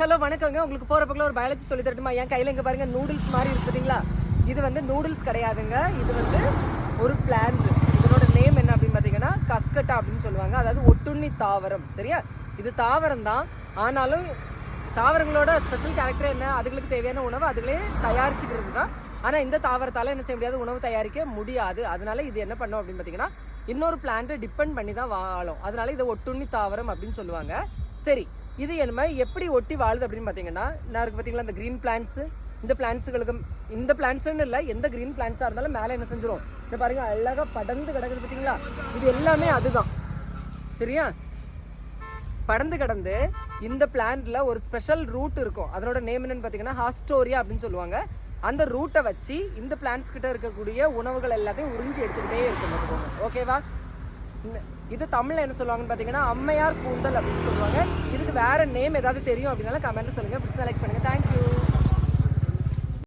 Hello வணக்கங்க. உங்களுக்கு போகிற பக்கம் ஒரு பயாலஜி சொல்லி தரட்டுமா? என் கையில இங்க பாருங்க நூடுல்ஸ் மாதிரி இருக்குதுங்களா இது வந்து நூடுல்ஸ் கிடையாதுங்க. இது வந்து ஒரு பிளான்ட் இதனோட நேம் என்ன அப்படின்னு பாத்தீங்கன்னா கஸ்கட்டா அப்படின்னு சொல்லுவாங்க. அதாவது ஒட்டுண்ணி தாவரம். சரியா? இது தாவரம் தான். ஆனாலும் தாவரங்களோட ஸ்பெஷல் கேரக்டர் என்ன? அதுகளுக்கு தேவையான உணவு அதுகளே தயாரிச்சுக்கிறது தான். ஆனால் இந்த தாவரத்தால் என்ன செய்ய முடியாது? உணவு தயாரிக்க முடியாது. அதனால இது என்ன பண்ணும் அப்படின்னு பார்த்தீங்கன்னா இன்னொரு பிளான்ட்டை டிபெண்ட் பண்ணி தான் வாழும். அதனால இதை ஒட்டுண்ணி தாவரம் அப்படின்னு சொல்லுவாங்க. சரி இது என்ன எப்படி ஒட்டி வாழுது அப்படின்னு பார்த்தீங்கன்னா நான் இருக்கு பார்த்தீங்களா இந்த க்ரீன் பிளான்ட்ஸு இந்த பிளான்ஸுகளுக்கு இந்த பிளான்ஸ்னு இல்லை எந்த க்ரீன் பிளான்ஸாக இருந்தாலும் மேலே என்ன செஞ்சிடும் இந்த பாருங்க அழகாக படர்ந்து கிடக்குது பார்த்தீங்களா? இது எல்லாமே அதுதான். சரியா? படர்ந்து கிடந்து இந்த பிளான்ட்ல ஒரு ஸ்பெஷல் ரூட் இருக்கும். அதனோட நேம் என்னன்னு பார்த்தீங்கன்னா ஹாஸ்டோரியா அப்படின்னு சொல்லுவாங்க. அந்த ரூட்டை வச்சு இந்த பிளான்ஸ் கிட்ட இருக்கக்கூடிய உணவுகள் எல்லாத்தையும் உறிஞ்சி எடுத்துக்கிட்டே இருக்கும் ஓகேவா? இது தமிழ்ல என்ன சொல்லுவாங்கன்னு பார்த்தீங்கன்னா அம்மையார் கூந்தல் அப்படின்னு சொல்லுவாங்க. இதுக்கு வேற நேம் ஏதாவது தெரியும் அப்படின்னாலும் கமெண்ட்ல சொல்லுங்க. செலக்ட் பண்ணுங்க. தேங்க்யூ